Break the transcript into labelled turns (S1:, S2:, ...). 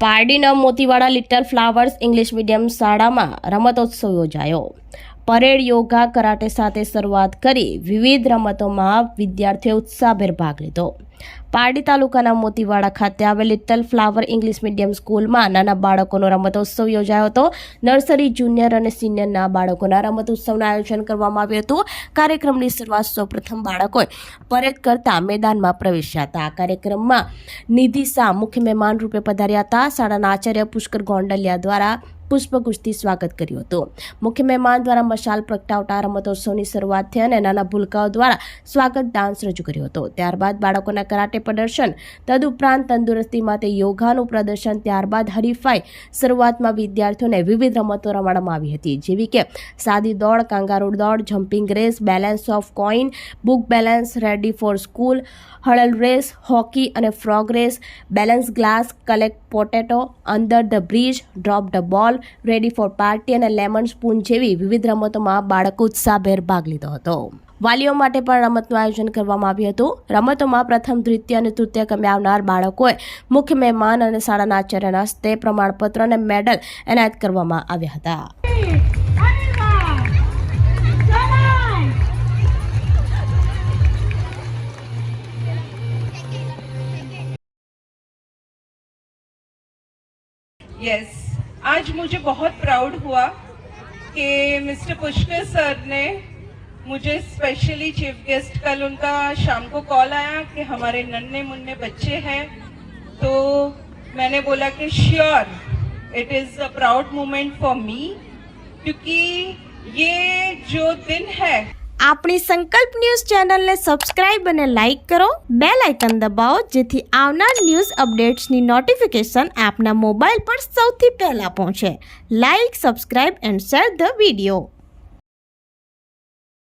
S1: પારડીના Motiwada little flowers English medium શાળામાં રમતોત્સવ યોજાયો. પરેડ યોગા કરાટે સાથે શરૂઆત કરી વિવિધ રમતોમાં વિદ્યાર્થીઓએ ઉત્સાહભેર ભાગ લીધો. પારડી તાલુકાના મોતીવાડા ખાતે આવેલ લિટલ ફ્લાવર ઇંગ્લિશ મીડિયમ સ્કૂલમાં નાના બાળકોનો રમતોત્સવ યોજાયો હતો. નર્સરી, જુનિયર અને સિનિયરના બાળકોના રમતોત્સવનું આયોજન કરવામાં આવ્યું હતું. કાર્યક્રમની શરૂઆત સૌપ્રથમ બાળકોએ પરેડ કરતા મેદાનમાં પ્રવેશ્યા હતા. આ કાર્યક્રમમાં નિધિ શાહ મુખ્ય મહેમાન રૂપે પધાર્યા હતા. શાળાના આચાર્ય પુષ્કર ગોંડલિયા દ્વારા પુષ્પગુચ્છથી સ્વાગત કર્યું હતું. મુખ્ય મહેમાન દ્વારા મશાલ પ્રગટાવતા રમતોત્સવની શરૂઆત થઈ અને નાના ભૂલકાઓ દ્વારા સ્વાગત ડાન્સ રજૂ કર્યો હતો. ત્યારબાદ બાળકોના કરાટે પ્રદર્શન. તદુપરાંત તંદુરસ્તી માટે યોગાનું પ્રદર્શન, ત્યારબાદ હરીફાઈ શરૂઆતમાં વિદ્યાર્થીઓને વિવિધ રમતો રમાડવામાં આવી હતી. જેવી કે સાદી દોડ, કાંગારૂ દોડ, jumping race, balance of coin, book balance, ready for school, હળલ race, hockey અને frog race, balance glass, collect potato under the bridge, drop the ball, ready for party અને લેમન સ્પૂન જેવી વિવિધ રમતોમાં બાળકો ઉત્સાહભેર ભાગ લીધો હતો. વાલીઓ માટે પણ રમતનું આયોજન કરવામાં આવ્યું હતું રમતોમાં પ્રથમ દ્વિતીય અને તૃતીય ક્રમે આવનાર બાળકોએ મુખ્ય મહેમાન અને શાળાના આચાર્યના હસ્તે પ્રમાણપત્ર અને મેડલ એનાયત કરવામાં આવ્યા હતા
S2: Arriba! Salai!
S3: यस आज मुझे बहुत प्राउड हुआ कि मिस्टर पुष्कर सर ने मुझे स्पेशली चीफ गेस्ट कल उनका शाम को कॉल आया कि हमारे नन्हे मुन्ने बच्चे हैं तो मैंने बोला कि sure it is a proud moment for me क्योंकि ये जो दिन है
S1: આપણી સંકલ્પ ન્યૂઝ ચેનલને સબસ્ક્રાઇબ અને લાઇક કરો બે લાઇકન દબાવો જેથી આવનાર ન્યૂઝ અપડેટ્સની નોટિફિકેશન આપના મોબાઈલ પર સૌથી પહેલાં પહોંચે like subscribe and share the video